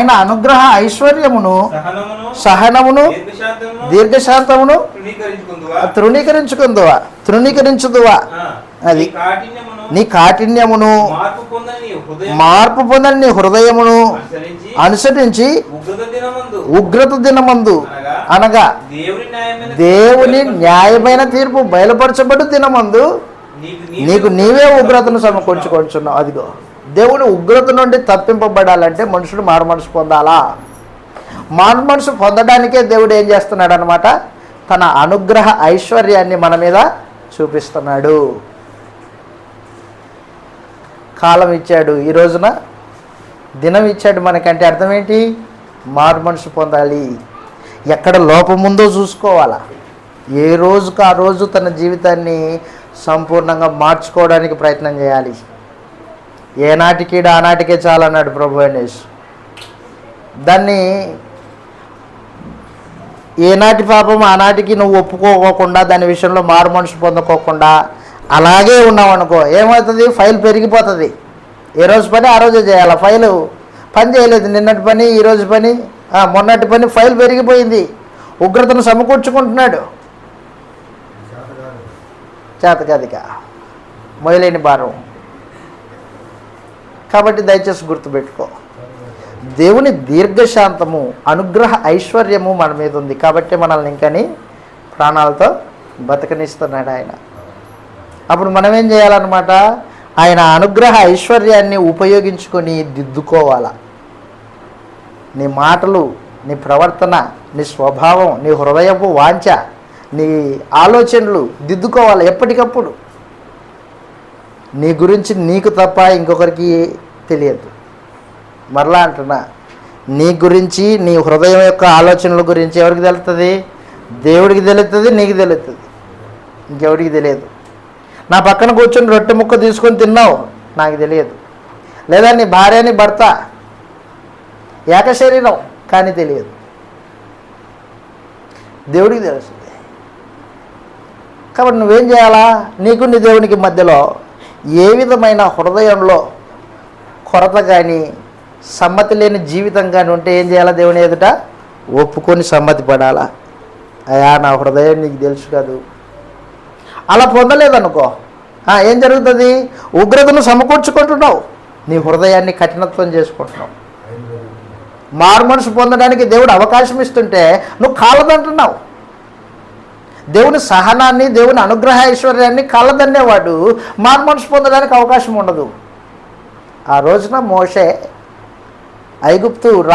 ఆయన అనుగ్రహ ఐశ్వర్యమును సహనమును దీర్ఘశాంతమును తృణీకరించుకుందువా? తృణీకరించుదువా? అది. నీ కాఠిన్యమును మార్పు పొందని హృదయమును అనుసరించి ఉగ్రత దినమందు. అనగా దేవుని న్యాయమైన తీర్పు బయలుపరచబడు. దినమందు నీకు నీకు నీవే ఉగ్రతను సమకూర్చుకొంచున్నావు. అదిగో. దేవుని ఉగ్రత నుండి తప్పింపబడాలంటే మనుషుడు మారు మనసు పొందాలా? మారు మనసు పొందడానికే దేవుడు ఏం చేస్తున్నాడు అనమాట తన అనుగ్రహ ఐశ్వర్యాన్ని మన మీద చూపిస్తున్నాడు. కాలం ఇచ్చాడు. ఈ రోజున దినం ఇచ్చాడు మనకంటే అర్థం ఏంటి? మారు మనసు పొందాలి. ఎక్కడ లోపం ఉందో చూసుకోవాలా? ఏ రోజుకు ఆ రోజు తన జీవితాన్ని సంపూర్ణంగా మార్చుకోవడానికి ప్రయత్నం చేయాలి. ఏనాటికి ఆనాటికే చాలన్నాడు ప్రభు అనేసి దాన్ని ఏనాటి పాపం ఆనాటికి నువ్వు ఒప్పుకోకుండా దాని విషయంలో మారు మనసు పొందుకోకుండా అలాగే ఉన్నావు అనుకో ఏమవుతుంది? ఫైల్ పెరిగిపోతుంది. ఏ రోజు పని ఆ రోజే చేయాలి? ఫైలు పని చేయలేదు. నిన్నటి పని ఈ రోజు పని మొన్నటి పని ఫైల్ పెరిగిపోయింది. ఉగ్రతను సమకూర్చుకుంటున్నాడు. చేతకాదిక మొయలేని భారం. కాబట్టి దయచేసి గుర్తుపెట్టుకో. దేవుని దీర్ఘశాంతము అనుగ్రహ ఐశ్వర్యము మన మీద ఉంది. కాబట్టి మనల్ని ఇంకని ప్రాణాలతో బతకనిస్తున్నాడు ఆయన. అప్పుడు మనం ఏం చేయాలన్నమాట? ఆయన అనుగ్రహ ఐశ్వర్యాన్ని ఉపయోగించుకొని దిద్దుకోవాల. నీ మాటలు నీ ప్రవర్తన నీ స్వభావం నీ హృదయపు వాంఛ నీ ఆలోచనలు దిద్దుకోవాలి ఎప్పటికప్పుడు. నీ గురించి నీకు తప్ప ఇంకొకరికి తెలియదు. మరలా అంటున్నా నీ గురించి నీ హృదయం యొక్క ఆలోచనల గురించి ఎవరికి తెలుస్తుంది దేవుడికి తెలుస్తుంది నీకు తెలుస్తుంది ఇంకెవరికి తెలియదు. నా పక్కన కూర్చొని రొట్టె ముక్క తీసుకొని తిన్నావు నాకు తెలియదు. లేదా నీ భార్యని భర్త ఏక శరీరం కానీ తెలియదు. దేవుడికి తెలుస్తుంది. కాబట్టి నువ్వేం చేయాలా? నీకు నీ దేవునికి మధ్యలో ఏ విధమైన హృదయంలో కొరత కానీ సమ్మతి లేని జీవితం కానీ ఉంటే ఏం చేయాలా దేవుని ఎదుట? ఒప్పుకొని సమ్మతి పడాలా. అయా నా హృదయం నీకు తెలుసు కాదు. అలా పొందలేదనుకో. ఏం జరుగుతుంది? ఉగ్రతను సమకూర్చుకుంటున్నావు. నీ హృదయాన్ని కఠినత్వం చేసుకుంటున్నావు. మారు మనసు పొందడానికి దేవుడు అవకాశం ఇస్తుంటే నువ్వు కాలదంటున్నావు. దేవుని సహనాన్ని దేవుని అనుగ్రహ ఐశ్వర్యాన్ని కళ్ళదన్నేవాడు మారు మనసు పొందడానికి అవకాశం ఉండదు. ఆ రోజున మోషే ఐగుప్తు